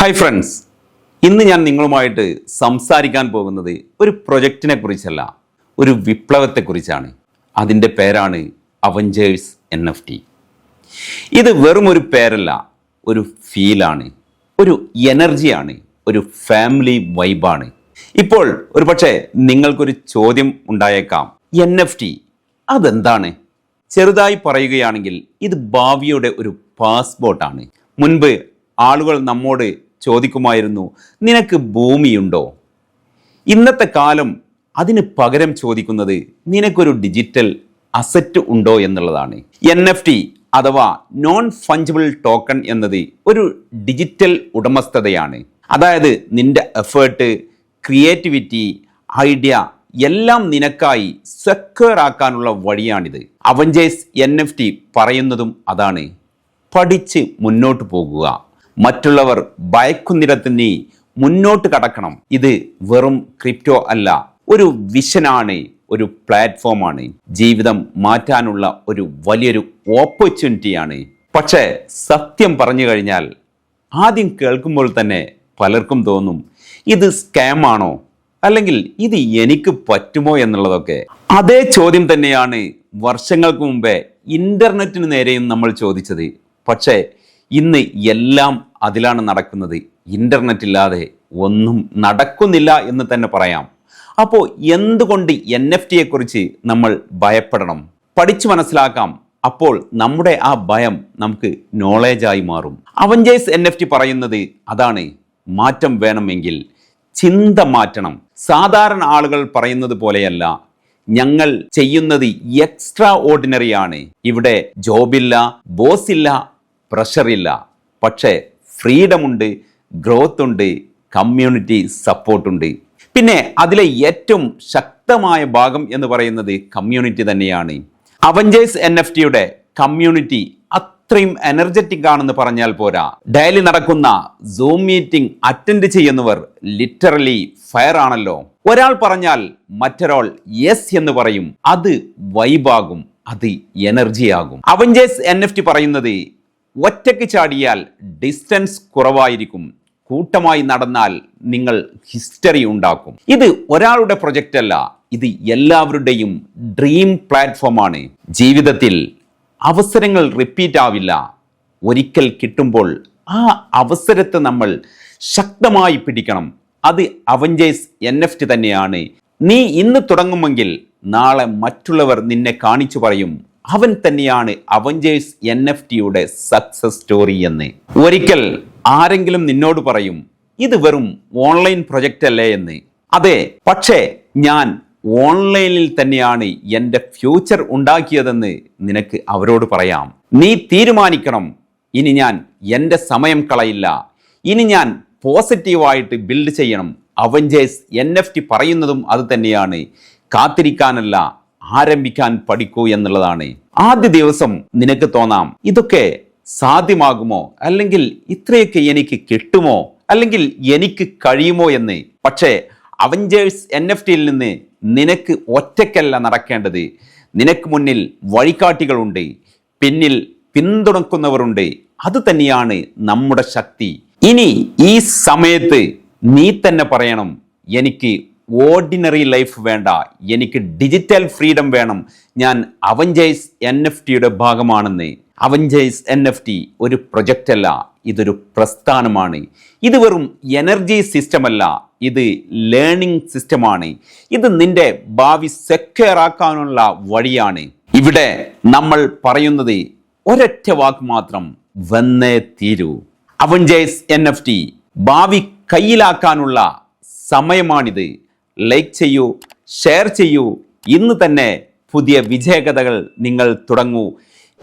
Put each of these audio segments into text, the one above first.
Hi friends ഇന്ന് ഞാൻ നിങ്ങളുമായിട്ട് സംസാരിക്കാൻ പോകുന്നത് ഒരു പ്രൊജക്റ്റിനെ കുറിച്ചല്ല ഒരു വിപ്ലവത്തെക്കുറിച്ചാണ് അതിന്റെ പേരാണ് അവഞ്ചേഴ്സ് എൻ എഫ് ടി ഇത് വെറും ഒരു പേരല്ല ഒരു ഫീലാണ് ഒരു എനർജിയാണ് ഒരു ഫാമിലി വൈബാണ് ഇപ്പോൾ ഒരു പക്ഷേ നിങ്ങൾക്കൊരു ചോദ്യം ഉണ്ടായേക്കാം. എൻ എഫ് ടി അതെന്താണ്? ചെറുതായി പറയുകയാണെങ്കിൽ ഇത് ഭാവിയുടെ ഒരു പാസ്പോർട്ടാണ് മുൻപ് ആളുകൾ നമ്മോട് ചോദിക്കുമായിരുന്നു നിനക്ക് ഭൂമിയുണ്ടോ? ഇന്നത്തെ കാലം അതിന് പകരം ചോദിക്കുന്നത് നിനക്കൊരു ഡിജിറ്റൽ അസറ്റ് ഉണ്ടോ? എന്നുള്ളതാണ്. എൻ എഫ് ടി അഥവാ നോൺ ഫഞ്ചബിൾ ടോക്കൺ എന്നത് ഒരു ഡിജിറ്റൽ ഉടമസ്ഥതയാണ്. അതായത് നിന്റെ എഫേർട്ട് ക്രിയേറ്റിവിറ്റി ഐഡിയ എല്ലാം നിനക്കായി സെക്യൂർ ആക്കാനുള്ള വഴിയാണിത്. അവഞ്ചേഴ്സ് എൻ എഫ് ടി പറയുന്നതും അതാണ്. പഠിച്ച് മുന്നോട്ട് പോകുക. മറ്റുള്ളവർ ഭയക്കുന്നിടത്ത് നീ മുന്നോട്ട് കടക്കണം. ഇത് വെറും ക്രിപ്റ്റോ അല്ല ഒരു വിഷനാണ് ഒരു പ്ലാറ്റ്ഫോമാണ്. ജീവിതം മാറ്റാനുള്ള ഒരു വലിയൊരു ഓപ്പർച്യൂണിറ്റിയാണ്. പക്ഷേ സത്യം പറഞ്ഞു കഴിഞ്ഞാൽ ആദ്യം കേൾക്കുമ്പോൾ തന്നെ പലർക്കും തോന്നും ഇത് സ്കാമാണോ അല്ലെങ്കിൽ ഇത് എനിക്ക് പറ്റുമോ എന്നുള്ളതൊക്കെ. അതേ ചോദ്യം തന്നെയാണ് വർഷങ്ങൾക്ക് മുമ്പേ ഇന്റർനെറ്റിന് നേരെയും നമ്മൾ ചോദിച്ചത്. പക്ഷേ ഇന്ന് എല്ലാം അതിലാണ് നടക്കുന്നത്. ഇന്റർനെറ്റ് ഇല്ലാതെ ഒന്നും നടക്കുന്നില്ല എന്ന് തന്നെ പറയാം. അപ്പോൾ എന്തുകൊണ്ട് എൻ എഫ് ടിയെ കുറിച്ച് നമ്മൾ ഭയപ്പെടണം? പഠിച്ചു മനസ്സിലാക്കാം. അപ്പോൾ നമ്മുടെ ആ ഭയം നമുക്ക് നോളേജായി മാറും. അവഞ്ചേഴ്സ് എൻ എഫ് ടി പറയുന്നത് അതാണ് മാറ്റം വേണമെങ്കിൽ ചിന്ത മാറ്റണം. സാധാരണ ആളുകൾ പറയുന്നത് പോലെയല്ല. ഞങ്ങൾ ചെയ്യുന്നത് എക്സ്ട്രാ ഓർഡിനറി ആണ്. ഇവിടെ ജോബില്ല ബോസ് ഇല്ല പ്രഷറില്ല. പക്ഷേ ഫ്രീഡം ഉണ്ട് ഗ്രോത്ത് ഉണ്ട് കമ്മ്യൂണിറ്റി സപ്പോർട്ടുണ്ട്. പിന്നെ അതിലെ ഏറ്റവും ശക്തമായ ഭാഗം എന്ന് പറയുന്നത് കമ്മ്യൂണിറ്റി തന്നെയാണ്. അവഞ്ചേഴ്സ് എൻ എഫ് ടിയുടെ കമ്മ്യൂണിറ്റി അത്രയും എനർജറ്റിക് ആണെന്ന് പറഞ്ഞാൽ പോരാ. ഡെയിലി നടക്കുന്ന സൂം മീറ്റിംഗ് അറ്റൻഡ് ചെയ്യുന്നവർ ലിറ്ററലി ഫയർ ആണല്ലോ. ഒരാൾ പറഞ്ഞാൽ മറ്റൊരാൾ യെസ് എന്ന് പറയും. അത് വൈബാകും അത് എനർജിയാകും അവഞ്ചേഴ്സ് എൻ എഫ് ടി പറയുന്നത് ഒറ്റയ്ക്ക് ചാടിയാൽ ഡിസ്റ്റൻസ് കുറവായിരിക്കും. കൂട്ടമായി നടന്നാൽ നിങ്ങൾ ഹിസ്റ്ററി ഉണ്ടാക്കും. ഇത് ഒരാളുടെ പ്രൊജക്റ്റ് അല്ല. ഇത് എല്ലാവരുടെയും ഡ്രീം പ്ലാറ്റ്ഫോമാണ് ജീവിതത്തിൽ അവസരങ്ങൾ റിപ്പീറ്റ് ആവില്ല. ഒരിക്കൽ കിട്ടുമ്പോൾ ആ അവസരത്തെ നമ്മൾ ശക്തമായി പിടിക്കണം. അത് അവഞ്ചേഴ്സ് എൻ എഫ് ടി തന്നെയാണ്. നീ ഇന്ന് തുടങ്ങുമെങ്കിൽ നാളെ മറ്റുള്ളവർ നിന്നെ കാണിച്ചു പറയും. അവൻ തന്നെയാണ് അവഞ്ചേഴ്സ് എൻ എഫ് ടിയുടെ സക്സസ് സ്റ്റോറി എന്ന്. ഒരിക്കൽ ആരെങ്കിലും നിന്നോട് പറയും ഇത് വെറും ഓൺലൈൻ പ്രൊജക്റ്റ് അല്ലേ എന്ന്. അതെ പക്ഷേ ഞാൻ ഓൺലൈനിൽ തന്നെയാണ് എന്റെ ഫ്യൂച്ചർ ഉണ്ടാക്കിയതെന്ന് നിനക്ക് അവരോട് പറയാം. നീ തീരുമാനിക്കണം ഇനി ഞാൻ എന്റെ സമയം കളയില്ല. ഇനി ഞാൻ പോസിറ്റീവായിട്ട് ബിൽഡ് ചെയ്യണം. അവഞ്ചേഴ്സ് എൻ എഫ് ടി പറയുന്നതും അത് തന്നെയാണ്. കാത്തിരിക്കാനല്ല ആരംഭിക്കാൻ പഠിക്കൂ എന്നുള്ളതാണ്. ആദ്യ ദിവസം നിനക്ക് തോന്നാം ഇതൊക്കെ സാധ്യമാകുമോ? അല്ലെങ്കിൽ ഇത്രയൊക്കെ എനിക്ക് കിട്ടുമോ? അല്ലെങ്കിൽ എനിക്ക് കഴിയുമോ എന്ന്? പക്ഷേ അവഞ്ചേഴ്സ് എൻ എഫ് ടിയിൽ നിന്ന് നിനക്ക് ഒറ്റയ്ക്കല്ല നടക്കേണ്ടത്. നിനക്ക് മുന്നിൽ വഴികാട്ടികളുണ്ട്. പിന്നിൽ പിന്തുണക്കുന്നവരുണ്ട്. അത് തന്നെയാണ് നമ്മുടെ ശക്തി. ഇനി ഈ സമയത്ത് നീ തന്നെ പറയണം എനിക്ക് ഓർഡിനറി ലൈഫ് വേണ്ട. എനിക്ക് ഡിജിറ്റൽ ഫ്രീഡം വേണം. ഞാൻ അവഞ്ചേഴ്സ് എൻ എഫ് ടിയുടെ ഭാഗമാണെന്ന്. അവഞ്ചേഴ്സ് എൻ എഫ് ടി ഒരു പ്രൊജക്റ്റ് അല്ല ഇതൊരു പ്രസ്ഥാനമാണ്. ഇത് വെറും എനർജി സിസ്റ്റം അല്ല ഇത് ലേണിംഗ് സിസ്റ്റമാണ്. ഇത് നിന്റെ ഭാവി സെക്യൂർ ആക്കാനുള്ള വഴിയാണ്. ഇവിടെ നമ്മൾ പറയുന്നത് ഒരൊറ്റ വാക്ക് മാത്രം വന്നേ തീരൂ. അവഞ്ചേഴ്സ് എൻ എഫ് ടി ഭാവി കയ്യിലാക്കാനുള്ള സമയമാണിത്. ലൈക്ക് ചെയ്യൂ ഷെയർ ചെയ്യൂ. ഇന്ന് തന്നെ പുതിയ വിജയകഥകൾ നിങ്ങൾ തുടങ്ങൂ.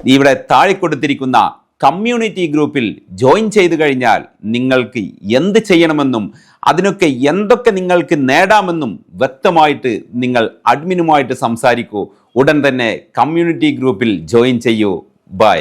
ഇവിടെ താഴെ കൊടുത്തിരിക്കുന്ന കമ്മ്യൂണിറ്റി ഗ്രൂപ്പിൽ ജോയിൻ ചെയ്തു കഴിഞ്ഞാൽ നിങ്ങൾക്ക് എന്ത് ചെയ്യണമെന്നും അതിനൊക്കെ എന്തൊക്കെ നിങ്ങൾക്ക് നേടാമെന്നും വ്യക്തമായിട്ട് നിങ്ങൾ അഡ്മിനുമായിട്ട് സംസാരിക്കൂ. ഉടൻ തന്നെ കമ്മ്യൂണിറ്റി ഗ്രൂപ്പിൽ ജോയിൻ ചെയ്യൂ. ബൈ